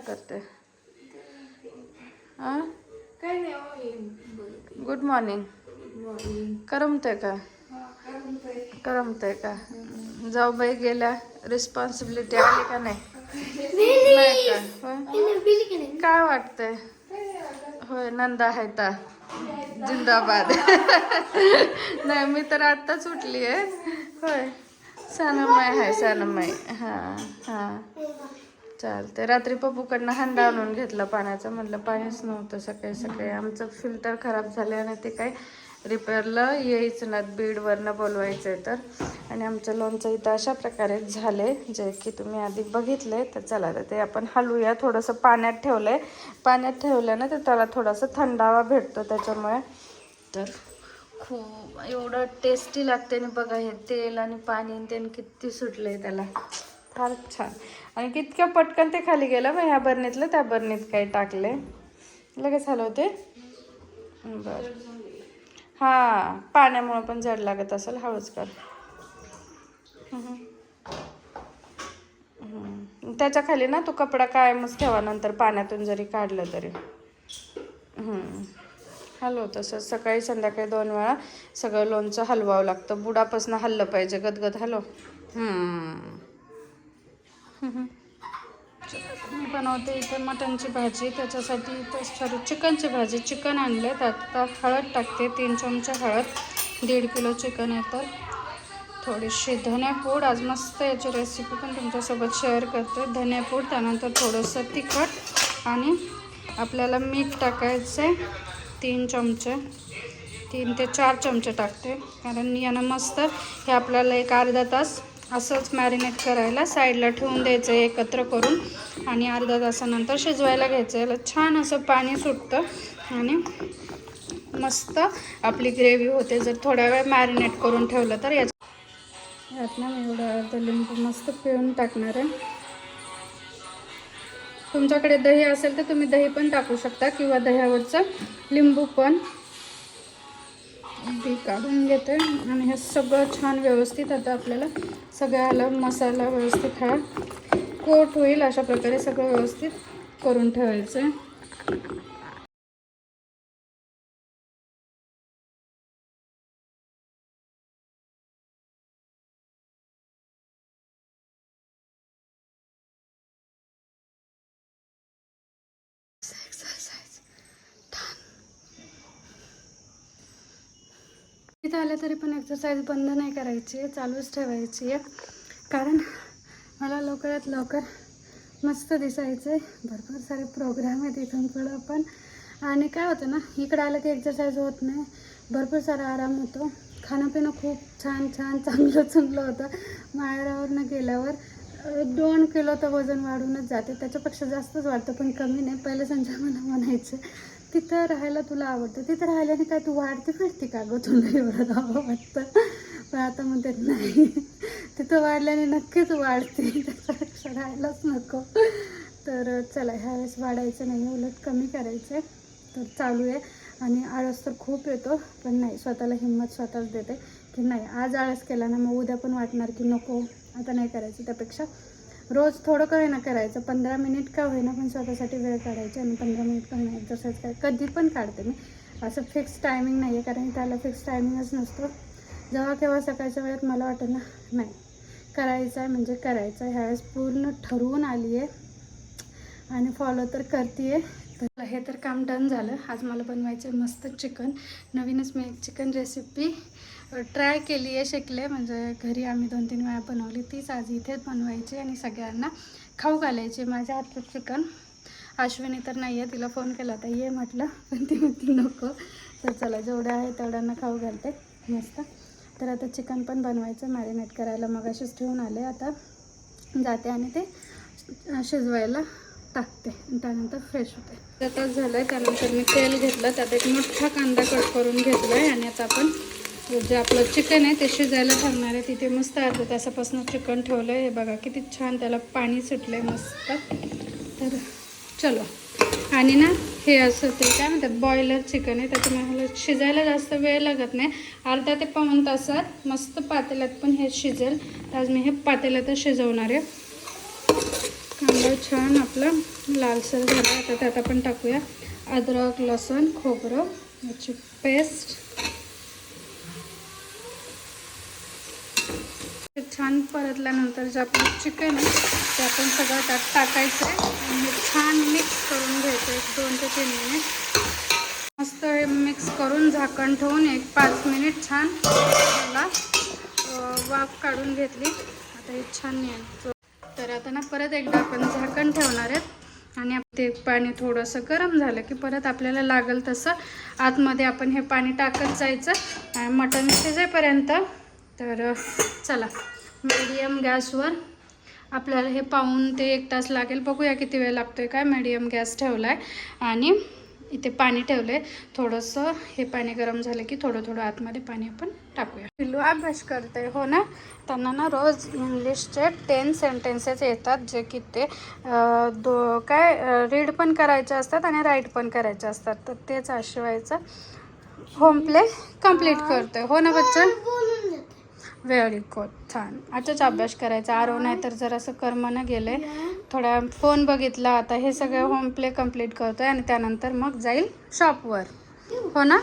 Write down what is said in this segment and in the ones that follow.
काय करते. हा काय नाही बोलते. Good morning. करमते का? करमते का? जाऊ बाई गेल्या. रिस्पॉन्सिबिलिटी आली का नाही? काय वाटतंय? होय नंदा आहे ता. जिंदाबाद. नाही मी तर आत्ताच उठली आहे होय. सनमय आहे सनमय हां हां. चालते रात्री पप्पूकडनं हंडा आणून घेतला पाण्याचं. म्हटलं पाणीच नव्हतं सकाळी सकाळी. आमचं फिल्टर खराब झालं आणि ते काय रिपेअरला यायचं ना बीडवरनं बोलवायचं आहे तर. आणि आमचं लोणचं इथं अशा प्रकारे झाले जे की तुम्ही आधी बघितले तर चला तर ते आपण हलवूया. थोडंसं पाण्यात ठेवलं आहे पाण्यात ठेवलं तर त्याला थोडासा थंडावा भेटतो त्याच्यामुळे. तर खूप एवढं टेस्टी लागते आणि बघा हे तेल आणि पाणी आणि किती किती सुटलंय त्याला. फार छान. आणि कितक्या पटकन ते खाली गेलं मग ह्या बरणीतलं त्या बरणीत काही टाकले लगेच हलवते. बरं. हां पाण्यामुळं पण जड लागत असेल हळूच कर. त्याच्याखाली ना तो कपडा कायमच ठेवा नंतर पाण्यातून जरी काढलं तरी. हलव तसं सकाळी संध्याकाळी दोन वेळा सगळं लोणचं हलवावं लागतं. बुडापासून हल्लं पाहिजे. गदगद हलव. हम्म. मी बनवते इथे मटनची भाजी. त्याच्यासाठी इथे सॉरी चिकनची भाजी. चिकन आणले त्यात हळद टाकते. तीन चमचे हळद. दीड किलो चिकन येतं थोडीशी धनेपूड आज मस्त याची रेसिपी पण तुमच्यासोबत शेअर करते. धनेपूड त्यानंतर थोडंसं तिखट आणि आपल्याला मीठ टाकायचं. आहे तीन चमचे. तीन ते चार चमचे टाकते. कारण यानं मस्त हे आपल्याला एक अर्धा तास असंच मॅरिनेट करायला साईडला ठेवून द्यायचं आहे एकत्र करून आणि अर्धा तासानंतर शिजवायला घ्यायचं. याला छान असं पाणी सुटतं आणि मस्त आपली ग्रेव्ही होते. जर थोड्या वेळ मॅरिनेट करून ठेवलं तर याच यात ना मी एवढं अर्ध लिंबू मस्त पिळून टाकणार आहे. तुमच्याकडे दही असेल तर तुम्ही दही पण टाकू शकता किंवा दह्यावरचं लिंबू पण. बी काढून घेते आणि हे सगळं छान व्यवस्थित आता आपल्याला सगळ्याला मसाला व्यवस्थित हा कोट होईल अशा प्रकारे सगळं व्यवस्थित करून ठेवायचं आहे. इथं तरी पण एक्सरसाइज बंद नाही करायची आहे चालूच ठेवायची आहे. कारण मला लवकरात लवकर मस्त दिसायचं आहे भरपूर सारे प्रोग्राम आहेत इथून पुढं पण. आणि काय होतं ना इकडं आलं की एक्सरसाइज होत नाही. भरपूर सारा आराम होतो. खाणंपिणं खूप छान छान चांगलं चांगलं होतं. माहेरावरनं गेल्यावर दोन किलो तर वजन वाढूनच जाते. त्याच्यापेक्षा जास्तच वाढतं पण कमी नाही. पहिले संजय मला म्हणायचं तिथं राहायला तुला आवडतं. तिथं राहिल्याने काय तू वाढते फिरते का गं तुला एवढं जावं वाटतं? पण आता म्हणतात नाही. तिथं वाढल्याने नक्कीच वाढते. त्याच्यापेक्षा राहायलाच नको. तर चला ह्यावेळेस वाढायचं नाही उलट कमी करायचं आहे. तर चालू आहे. आणि आळस तर खूप येतो पण नाही स्वतःला हिंमत स्वतःच देते की नाही आज आळस केला ना मग उद्या पण वाटणार की नको. आता नाही करायचं त्यापेक्षा. रोज थोडं का होईना करायचं. पंधरा मिनिट का होईना पण स्वतःसाठी वेळ काढायची आणि पंधरा मिनिट का होईना एक्सरसाइज काय कधी पण काढते मी. असं फिक्स टायमिंग नाही आहे कारण त्याला फिक्स टायमिंगच नसतो. जेव्हा केव्हा सकाळच्या वेळेत मला वाटतं ना नाही करायचं आहे म्हणजे करायचं आहे ह्यावेळेस पूर्ण ठरवून आली आहे आणि फॉलो तर करते तर हे तर काम डन झालं. आज मला बनवायचं आहे मस्त चिकन नवीनच मी एक चिकन रेसिपी ट्राय केली आहे शिकले. म्हणजे घरी आम्ही दोन तीन वेळा बनवली. तीच आज इथेच बनवायची आणि सगळ्यांना खाऊ घालायची. माझ्या हातचं चिकन. अश्विनी तर नाही आहे तिला फोन केला होता. ये म्हटलं पण ती म्हणती नको. तर चला जेवढं आहे तेवढ्यांना खाऊ घालते. मस्त. तर आता चिकन पण बनवायचं मॅरिनेट करायला मग अशीच ठेवून आले. आता जाते आणि ते शिजवायला टाकते. त्यानंतर फ्रेश होते. आता झालं आहे त्यानंतर मी तेल घेतलं. त्यात एक मोठा कांदा कट करून घेतला आहे आणि आता आपण जे आपलं चिकन आहे ते शिजायला ठेवणार आहे. तिथे मस्त अर्ध्या तासापासून चिकन ठेवलं आहे हे बघा किती छान त्याला पाणी सुटलं आहे मस्त. तर चलो. आणि ना हे असं ते काय म्हणतात बॉयलर चिकन आहे. त्याच्यामुळे मला शिजायला जास्त वेळ लागत नाही. अर्धा ते पाऊण तासात मस्त पातेल्यात पण हे शिजेल. तर आज मी हे पातेल्यातच शिजवणार आहे. कांदा छान आपला लालसर झाला. आता त्यात आपण टाकूया. अद्रक लसूण खोबरं याची पेस्ट ते छान परतल्यानंतर जे आपलं चिकन आहे ते आपण सगळं त्यात टाकायचं आहे. आणि छान मिक्स करून घ्यायचं एक दोन ते तीन मिनिट मस्त हे मिक्स करून झाकण ठेवून एक पाच मिनिट छान त्याला वाफ काढून घेतली. आता हे छान यायचं तर आता ना परत एकदा आपण झाकण ठेवणार आहेत आणि ते पाणी थोडंसं गरम झालं की परत आपल्याला लागेल तसं आतमध्ये आपण हे पाणी टाकत जायचं. आणि मटण शिजेपर्यंत. तर चला. मीडियम गॅसवर आपल्याला हे पाहून ते एक तास लागेल. बघूया किती वेळ लागतो आहे काय मीडियम गॅस ठेवला आहे आणि इथे पाणी ठेवलं आहे थोडंसं हे पाणी गरम झालं की थोडं थोडं आतमध्ये पाणी आपण टाकूया. पिल्लू अभ्यास करते हो ना? त्यांना ना रोज इंग्लिशचे टेन सेंटेन्सेस येतात जे की ते दो काय रीड पण करायचे असतात आणि राईट पण करायचे असतात. तर तेच आशिवायचं. होम प्ले कंप्लीट करतोय. हो ना बच्चा छान. आताच अभ्यास करायचा. आरो नाही तर जरासं कर्मनं गेले. थोडा फोन बघितला. आता हे सगळं होम प्ले कंप्लीट करतोय आणि त्यानंतर मग जाईल शॉपवर हो ना?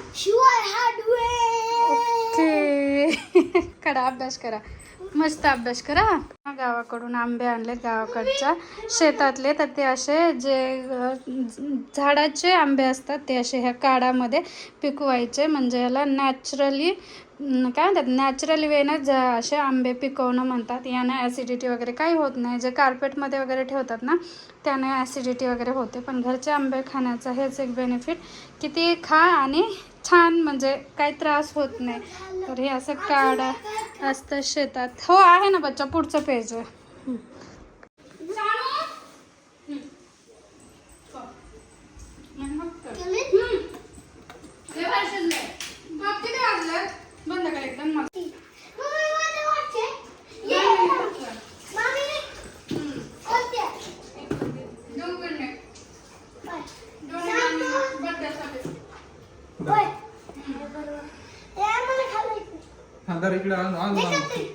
ओके. करा अभ्यास करा. मस्त अभ्यास करा. गावाकडून आंबे आणले गावाकडच्या. शेतातले तर ते असे जे झाडाचे आंबे असतात ते असे ह्या काडामध्ये पिकवायचे. म्हणजे ह्याला नॅचरली काय म्हणतात? नॅचरली वेनं ज असे आंबे पिकवणं म्हणतात. यानं ॲसिडिटी वगैरे काही होत नाही. जे कार्पेटमध्ये वगैरे ठेवतात ना त्याने ॲसिडिटी वगैरे होते. पण घरचे आंबे खाण्याचा हेच एक बेनिफिट किती खा आणि छान म्हणजे काही त्रास होत नाही. तर हे असं काढा. असतं शेतात. हो आहे ना बच्चा पुढचं पेज आहे हं. हं. मग कर. हं. लय भारी शिजलंय. बघ किती वाजलं बंद कर एकदम मस्त दोन मिनिट दोन मिनिट बर्थडेसाठी हा तर इकडे आण आण आण. नाही ग मी असं नाही करत मी डायरेक्ट याच फोडणी वरनं ओतत असते काय माझं बसायचं म्हणलं बरेच तेच काढवते मिठातले पण छान लागतात ना उद्या आता संध्याकाळी करू बिर्याणी बघ, संध्याकाळचं संध्याकाळी.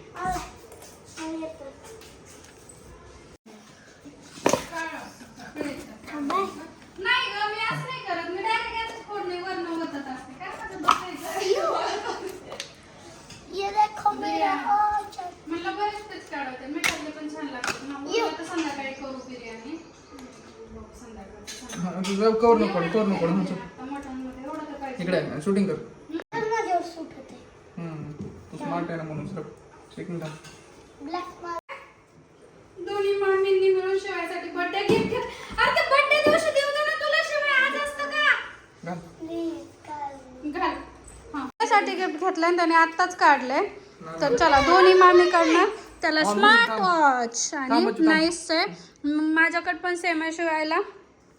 हा, तू जाऊ कवर नको कवर नको हा, इकडे शूटिंग कर हम्म. तू स्मार्ट आहे ना म्हणून सर दोन्ही मामींनी मिळून शिवायसाठी बर्थडे गिफ्ट घेत अरे ते बर्थडे दिवशी देऊ दे ना तुला शिवाय आज असतं का? घाल. घाल. हा. त्यासाठी गिफ्ट घेतलंय आणि त्याने आत्ताच काढलंय? तर चला दोन्ही मामीकडनं त्याला हा, मग स्मार्ट. वॉच आणि. नाईस आहे. माझ्याकडे पण सेम आहे शिवायला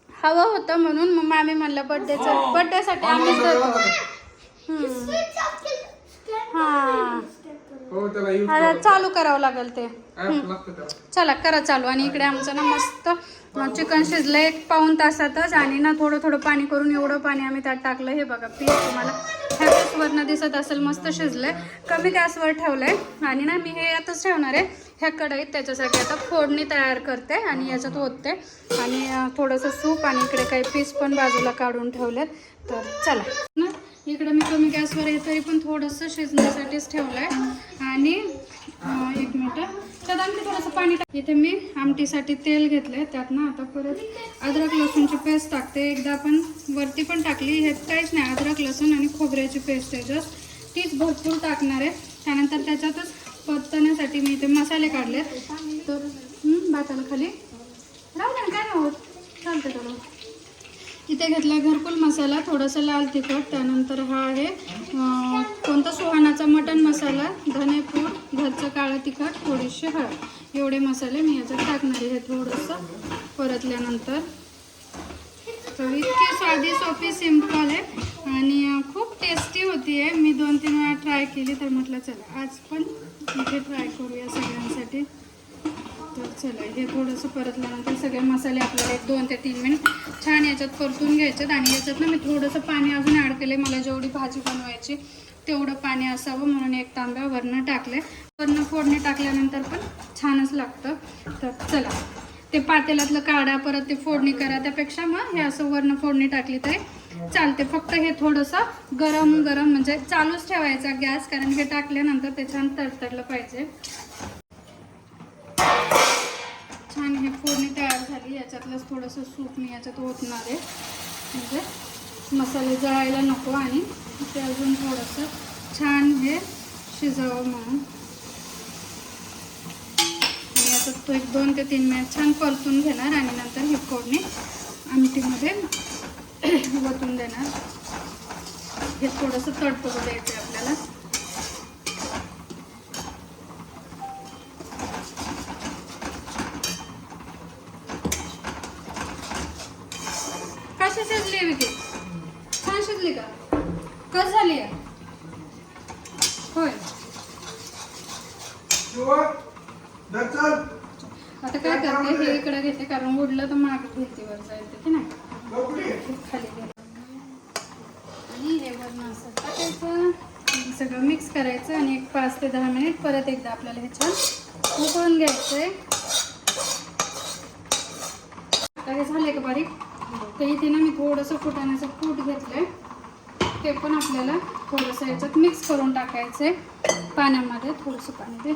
हवं होतं म्हणून मग मामी म्हणलं बर्थडेचं बर्थडेसाठी आम्हीच देतो हम्म. हा. हो त्याला चालू करावं लागेल ते. ऍप लागतं त्याला चला करा चालू. आणि इकडे आमचं ना मस्त चिकन शिजलं एक पाऊन तासातच आणि ना थोडं थोडं पाणी करून एवढं पाणी आम्ही त्यात टाकलं. हे बघा पीस तुम्हाला ह्या गॅसवरनं दिसत असेल मस्त शिजलंय. कमी गॅसवर ठेवलंय. आणि ना मी हे यातच ठेवणार आहे. ह्या कढईत त्याच्यासाठी आता फोडणी तयार करते आणि याच्यात ओतते. आणि अं, थोडंसं सूप आणि इकडे काही पीस पण बाजूला काढून ठेवलेत. तर चला. ना इकडं मी कमी गॅसवर आहे तरी पण थोडंसं शिजण्यासाठीच ठेवलं आहे आणि एक मिनटं. त्यात आणखी थोडंसं पाणी टाक इथे मी आमटीसाठी तेल घेतलंय त्यात ना आता परत अद्रक लसूणची पेस्ट टाकते. एकदा आपण वरती पण टाकली हे काहीच नाही अद्रक लसूण आणि खोबऱ्याची पेस्ट आहे जस्ट तीच भरपूर टाकणार आहे. त्यानंतर त्याच्यातच परतण्यासाठी मी इथे मसाले काढले तर भाताला खाली. राहू ना, काय नाही चालतं त्याला इथे घेतला घरकुल मसाला थोडासा लाल तिखट त्यानंतर हा आहे कोणता सुहानाचा मटण मसाला धनेपूड घरचं काळं तिखट थोडीशी हळद. एवढे मसाले मी याच्यात टाकणार आहे थोडंसं. परतल्यानंतर तर इतकी साधी सोपी सिंपल आहे आणि खूप टेस्टी होती आहे. मी दोन तीन वेळा ट्राय केली तर म्हटलं चला आज पण इथे ट्राय करूया सगळ्यांसाठी. तर चला हे थोडंसं परतल्यानंतर सगळे मसाले आपल्याला एक दोन ते तीन मिनिट छान याच्यात परतून घ्यायच्यात आणि याच्यात ना मी थोडंसं पाणी अजून ॲड केलं मला जेवढी भाजी बनवायची तेवढं पाणी असावं म्हणून एक तांब्या वरनं टाकले वरणं फोडणी टाकल्यानंतर पण छानच लागतं. तर चला ते पातेल्यातलं काढा परत ते फोडणी करा. त्यापेक्षा मग हे असं वरणं फोडणी टाकली तरी चालते. फक्त हे थोडंसं गरम गरम म्हणजे चालूच ठेवायचा गॅस कारण हे टाकल्यानंतर ते छान तडतडलं पाहिजे. फोडणी तयार झाली. याच्यातलंच थोडंसं सूप मी याच्यात ओतणार आहे. म्हणजे मसाले जळायला नको आणि ते अजून थोडंसं छान हे शिजावं म्हणून. आणि आता तो एक दोन ते तीन मिनिट छान परतून घेणार आणि नंतर ही फोडणी आमटीमध्ये ओतून देणार. हे थोडंसं तडतडू द्यायचं आहे आपल्याला. कशी शिजली आहे विकी. छान शिजली का? कस झाली आहे? होय. आता काय करते? हे इकडे घेते कारण उडलं तर मागे भिंतीवर जायचं की नाही खाली आणि हे वरण असं टाकायचं. सगळं मिक्स करायचं आणि एक पाच ते दहा मिनिट परत एकदा आपल्याला हे छान उकळून घ्यायचं आहे हे झाले का बारीक? तर इथे ना मी थोडंसं फुटाण्याचं कूट आहे ते पण आपल्याला थोडंसं याच्यात मिक्स करून टाकायचं आहे पाण्यामध्ये थोडंसं पाणी दे.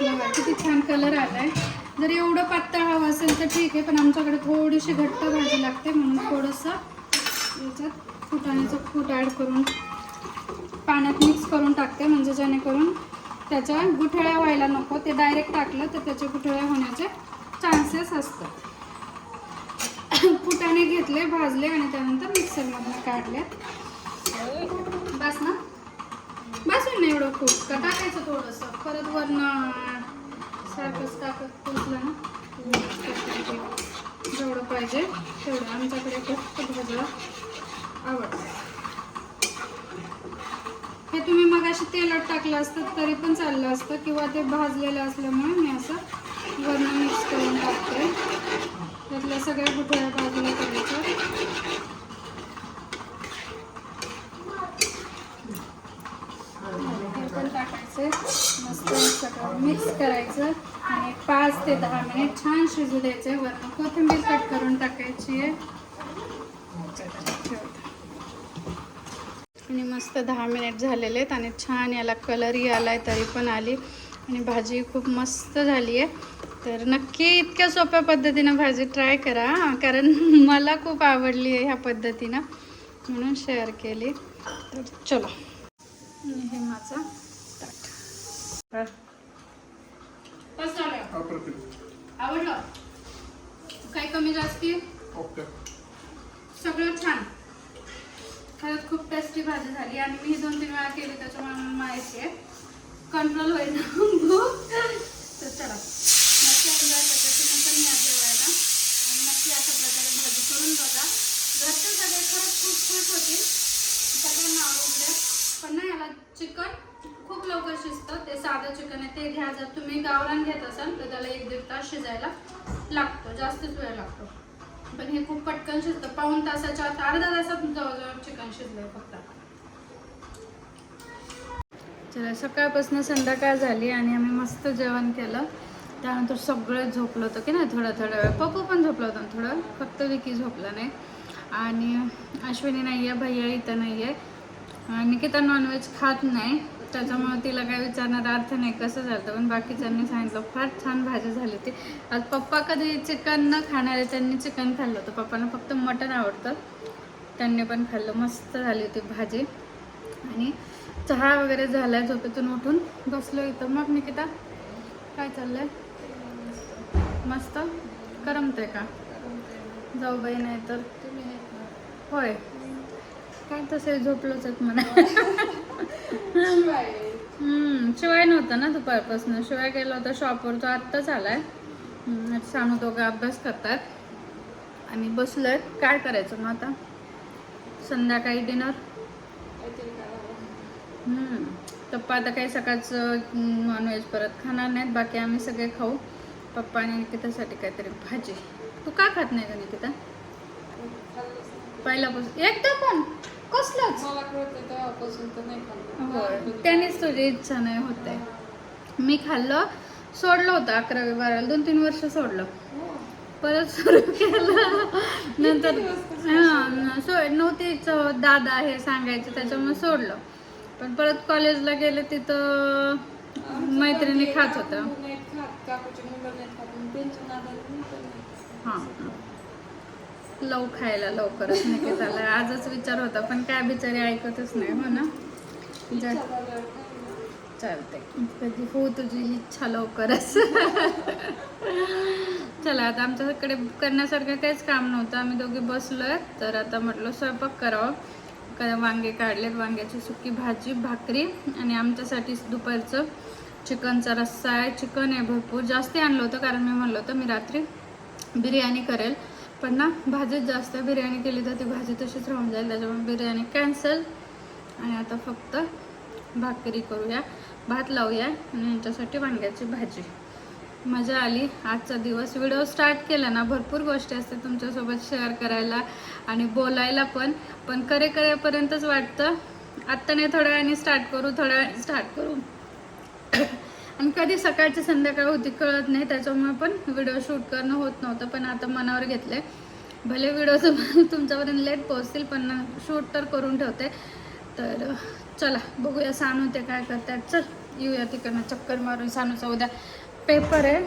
बघा किती छान कलर आलाय. जर एवढं पातळ हवं असेल तर ठीक आहे पण आमच्याकडे थोडीशी घट्ट भाजी लागते म्हणून थोडंसं याच्यात फुटाण्याचं फूट ॲड करून पाण्यात मिक्स करून टाकते म्हणजे जेणेकरून त्याच्या गुठळ्या व्हायला नको. ते डायरेक्ट टाकलं तर त्याच्या गुठळ्या होण्याचे चान्सेस असतात. पुटाने घेतले भाजले आणि त्यानंतर मिक्सरमधनं काढले. बस ना. बस नाही एवढं खूप. का टाकायचं थोडंसं? परत वरनं सारखंच टाकत पोचलं ना. जेवढं पाहिजे तेवढं. आमच्याकडे खूप भाजला आवडतं. हे तुम्ही मग अशी तेलात टाकलं असतं तरी पण चाललं असतं किंवा ते भाजलेलं असल्यामुळे मी असं वरण मिक्स करून टाकते. त्यातल्या सगळ्या गुठळ्या बाजूला करायच्या. टाकायचे. मस्त सगळं मिक्स करायचं. आणि पाच ते दहा मिनिट छान शिजू द्यायचे. वरण कोथिंबीर कट करून टाकायची आहे. आणि मस्त दहा मिनिट झालेले आहेत आणि छान याला कलरही आला आहे तरी पण आली. आणि भाजी खूप मस्त झाली आहे. तर नक्की इतक्या सोप्या पद्धतीनं भाजी ट्राय करा कारण मला खूप आवडली आहे ह्या पद्धतीनं. म्हणून शेअर केली. तर चलो. हे माझं ताट. आवडलं? काही कमी जास्ती? सगळं छान. खरंच खूप टेस्टी भाजी झाली. आणि मी ही दोन तीन वेळा केली त्याच्यामुळे माहिती आहे. कंट्रोल होईल तर चला. नक्की एन्जॉय त्याच्यानंतर मी आज जेवायला. आणि नक्की अशा प्रकारे भाजी करून बघा. घरचे सगळे खरंच खूप खुश होतील. सगळ्यांना आवडले पण नाही याला चिकन खूप लवकर शिजतं. ते साधं चिकन आहे. ते घ्या जर तुम्ही गावरान घेत असाल तर त्याला एक दीड तास शिजायला लागतो. जास्तच वेळ लागतो. पण हे खूप पटकन शिजतं. पाऊण तासाच्या आत अर्धा तासात जवळजवळ चिकन शिजलं फक्त. चला सकाळपासून संध्याकाळ झाली आणि आम्ही मस्त जेवण केलं. त्यानंतर सगळं झोपलं होतं की नाही थोडा थोडं वेळ. पप्पू पण झोपलं होतं थोडं? फक्त विकी झोपला नाही. आणि अश्विनी नाही आहे भैया इथं नाही आहे निकिता नॉनव्हेज खात नाही. त्याच्यामुळे तिला काय विचारणारा अर्थ नाही कसं झालं? पण बाकीच्यांनी सांगितलं फार छान भाजी झाली होती. आज पप्पा कधी चिकन न खाणारे त्यांनी चिकन खाल्लं होतं. पप्पांना फक्त मटण आवडतं. त्यांनी पण खाल्लं मस्त झाली होती भाजी. आणि चहा वगैरे झालाय झोपेतून उठून. बसलो इथं. मग निकिता काय चाललं आहे मस्त. करमतंय का? जाऊ बाई नाही तर होय. काय तसे झोपलोच म्हणा. शिवाय. नव्हता ना दुपारपासून. शिवाय गेला होता शॉपवर तो आत्ताच आलाय. सानू दोघं अभ्यास करतात. आणि बसलोय. काय करायचं मग आता? संध्याकाळी डिनर? पप्पा आता काही सकाळचं नॉनव्हेज परत खाणार नाहीत. बाकी आम्ही सगळे खाऊ. पप्पा आणि निकितासाठी काहीतरी भाजी. तू का खात नाही का निकिता? पहिल्यापासून. एकदा पण? कसलंच? त्यानेच तुझी इच्छा नाही होते मी खाल्लं सोडलं होतं अकरावी बारावीला दोन तीन वर्ष सोडलं. परत सुरू केलं. नंतर हां सो नव्हतीच दादा हे सांगायचे त्याच्यामुळे सोडलं. पण परत कॉलेजला गेले तिथं मैत्रिणी खात होत्या. हां. लव खायला लवकरच निघत आला. आजच विचार होता पण काय बिचारी ऐकतच नाही हो ना? चालते कधी हो तुझी इच्छा लवकरच. चला आता आमच्याकडे करण्यासारखं काहीच काम नव्हतं. आम्ही दोघे बसलोय तर आता म्हटलं स्वयंपाक करावं. का वांगे काढलेत वांग्याची सुकी भाजी भाकरी आणि आमच्यासाठी दुपारचं चिकनचा रस्सा आहे. चिकन आहे भरपूर. जास्ती आणलं होतं कारण मी म्हणलं होतं मी रात्री बिर्याणी करेल. पण ना भाजीच जास्त बिर्याणी केली तर ती भाजी तशीच राहून जाईल. त्याच्यामुळे बिर्याणी कॅन्सल आणि आता फक्त भाकरी करूया. भात लावूया आणि यांच्यासाठी वांग्याची भाजी. मजा आली. आजचा दिवस व्हिडिओ स्टार्ट केला ना भरपूर गोष्टी असतात तुमच्यासोबत शेअर करायला आणि बोलायला पण. पण करे करेपर्यंतच वाटतं. आत्ता नाही थोड्या वेळाने स्टार्ट करू थोड्या वेळाने स्टार्ट करू. आणि कधी सकाळची संध्याकाळ होती कळत नाही त्याच्यामुळे पण व्हिडिओ शूट करणं होत नव्हतं पण आता मनावर घेतले भले व्हिडिओ तुमच्यापर्यंत लेट पोहोचतील पण शूट तर करून ठेवते. तर चला बघूया सानू ते काय करतात. चल येऊया तिकडनं चक्कर मारून. सानूचा उद्या पेपर आहे.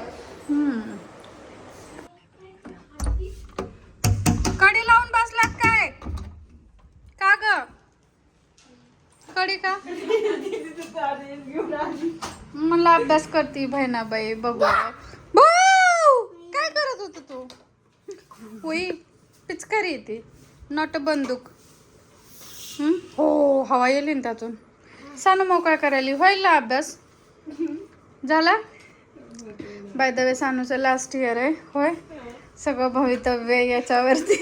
कडी लावून बसलात काय? का ग? कडी का? मला अभ्यास करते बहिणाबाई बघूया काय करत होत तू? होई पिचकारी येते नॉट बंदूक. हो? हवा येईल ना त्यातून. सानू मोकळा करायला. होईल ना अभ्यास? झाला? बाय द वे सानूचं लास्ट इयर आहे. होय? सगळं भवितव्य याच्यावरती.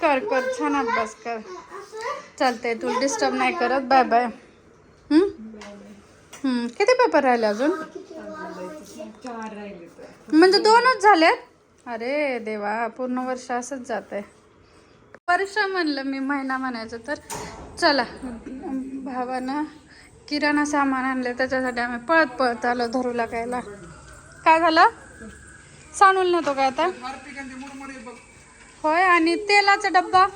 कर कर. छान अभ्यास कर. चालतंय तू डिस्टर्ब नाही करत. बाय बाय किती पेपर राहिले अजून? म्हणजे दोनच झालेत? अरे देवा पूर्ण वर्ष असंच जात आहे वर्ष म्हणलं मी महिना म्हणायचं तर. चला भावानं किराणा सामान आणलं त्याच्यासाठी आम्ही पळत पळत आलो धरू लागायला. काय झालं? सांडून नेतो काय आता? होय आणि तेलाचा डब्बा?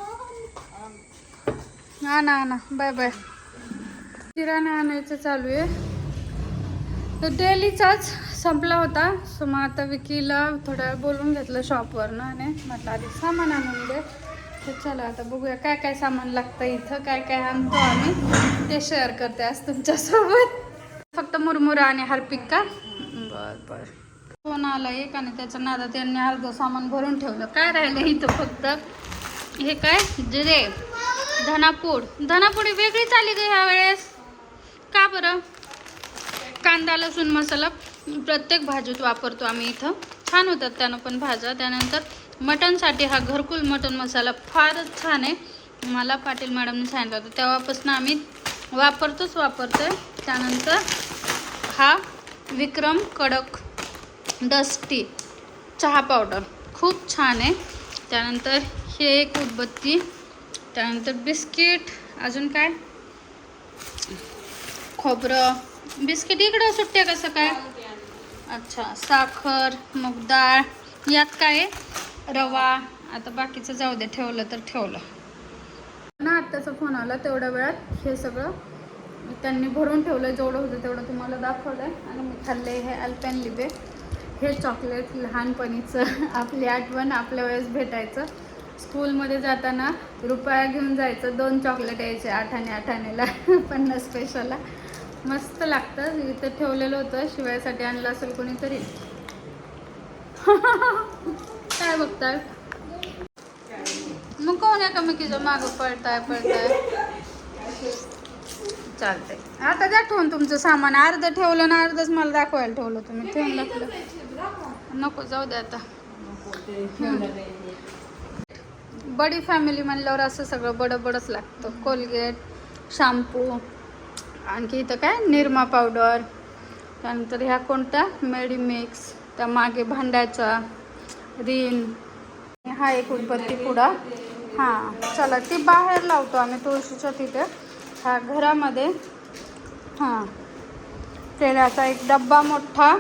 हा ना हा ना. Bye bye. किराणा आणायचं चालू आहे. तर डेलीचाच संपला होता. सो मग आता विकीला थोडं बोलून घेतलं शॉपवरनं आणि म्हटलं आधी सामान आणून दे. तर चला आता बघूया काय काय सामान लागतं इथं काय काय आणतो आम्ही. ते शेअर करते आज तुमच्यासोबत. फक्त मुरमुरा आणि हार्पिक. का बर बर. फोन आला एक आणि त्याच्या नादात त्यांनी अर्धं सामान भरून ठेवलं. काय राहिलं इथं फक्त? हे काय? जिरे धनापूड. धनापुडी वेगळीच आली ग ह्या वेळेस का बरं? कांदा लसूण मसाला प्रत्येक भाजीत वापरतो आम्ही इथं. छान होतात त्यानं पण भाज्या. त्यानंतर मटनसाठी हा घरकुल मटन मसाला फारच छान आहे. मला पाटील मॅडमने सांगितलं होतं तेव्हापासून आम्ही वापरतोच वापरतो त्यानंतर हा विक्रम कडक डस्टी चहा पावडर खूप छान आहे. त्यानंतर हे एक उदबत्ती. त्यानंतर बिस्किट. अजून काय? खोबरं. बिस्किट इकडं सुट्ट्या कसं काय अच्छा साखर मग डाळ. यात काय रवा. आता बाकीचं जाऊ दे ठेवलं तर ठेवलं. ना आत्ताचा फोन आला तेवढ्या वेळात. हे सगळं त्यांनी भरून ठेवलं जेवढं होतं तेवढं तुम्हाला दाखवलं आहे आणि मी खाल्ले हे अल्पॅन लिबे. हे चॉकलेट लहानपणीचं आपली आठवण आपल्या वेळेस भेटायचं. स्कूलमध्ये जाताना रुपया घेऊन जायचं दोन चॉकलेट यायचे आठाने आठानेला पन्नास पैशाला. मस्त लागतं. इथं ठेवलेलं होतं. शिवायसाठी आणलं असेल कोणीतरी. काय बघताय? मग कोण एकामेकीचं मागं पळताय पळताय चालतंय. आता द्या ठेवून तुमचं सामान. अर्ध ठेवलं ना अर्धच मला दाखवायला ठेवलं तुम्ही. ठेवून टाकलं नको जाऊ दे आता. बडी फॅमिली म्हणल्यावर असं सगळं बडं बडंच लागतं. कोलगेट शॅम्पू आणखी इथं काय? निरमा पावडर त्यानंतर ह्या कोणत्या? मेडिमिक्स त्या मागे भांड्याचा रिन हा एक उदबत्ती पुडा. हां चला ती बाहेर लावतो आम्ही तुळशीच्या तिथे. हा घरामध्ये. हां तेलाचा एक डब्बा मोठा.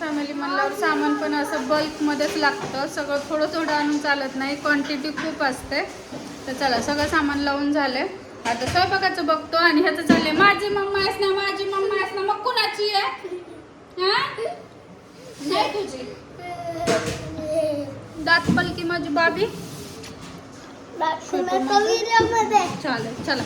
फॅमिली म्हणल्यावर सामान पण असं बल्कमध्येच लागतं. सगळं थोडं थोडं आणून चालत नाही. क्वांटिटी खूप असते. तर चला सगळं सामान लावून झाले आता स्वयंपाकाचं बघतो आणि ह्याचं चाललंय माझी मम्मा आहेस ना माझी मम्मा आहेस ना मग कुणाची आहे? हा? नाही तुझी? दात पलकी माझी बाबी. चालेल चला.